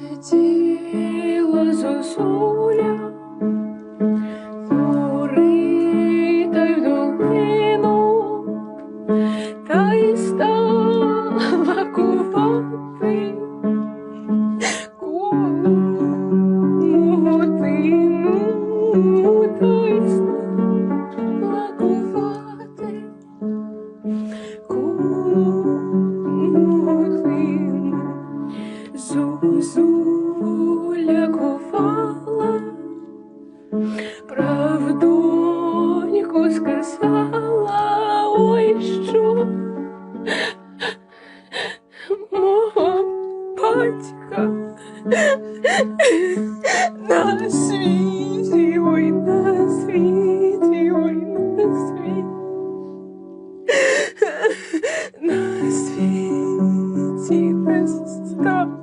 还记。Зозуля кувала, правдоньку сказала, ой, що мого батька на світі, ой, на світі, ой, на світі. На світі не стало.